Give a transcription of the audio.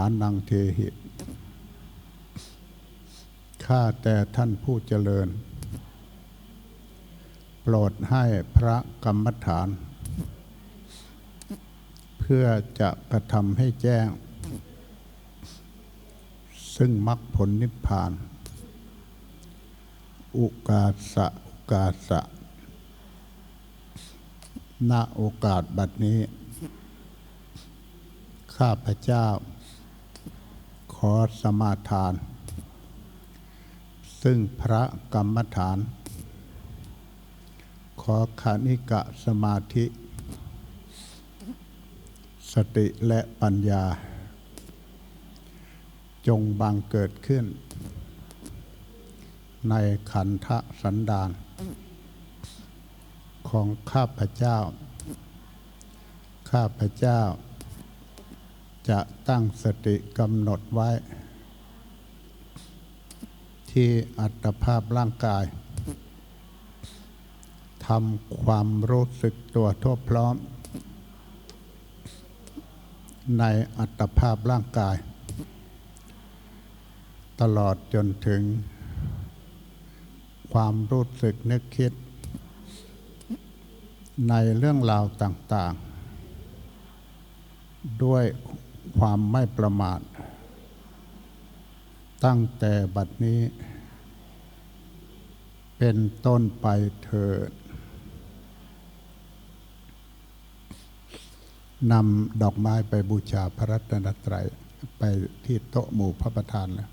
านังเทหิข้าแต่ท่านผู้เจริญ โปรดให้พระกรรมฐาน เพื่อจะกระทำให้แจ้ง ซึ่งมรรคผลนิพพาน อุกาสะอุกาสะณโอกาสบัดนี้ ข้าพเจ้า ขอสมาทาน ซึ่งพระกรรมฐาน ขอขานิกะสมาธิ สติและปัญญา จงบังเกิดขึ้น ในขันธสันดาน ของข้าพเจ้า ข้าพเจ้า จะตั้งสติกำหนดไว้ ที่อัตภาพร่างกายทำความรู้สึกตัวทั่วพร้อม ในอัตภาพร่างกาย ตลอดจนถึง ความรู้สึกนึกคิด ในเรื่องราวต่าง ๆ ด้วย ความไม่ประมาท ตั้งแต่บัดนี้ เป็นต้นไปเถิดนำดอกไม้ไปบูชาพระรัตนตรัยไปที่โต๊ะหมู่พระประธานแล้ว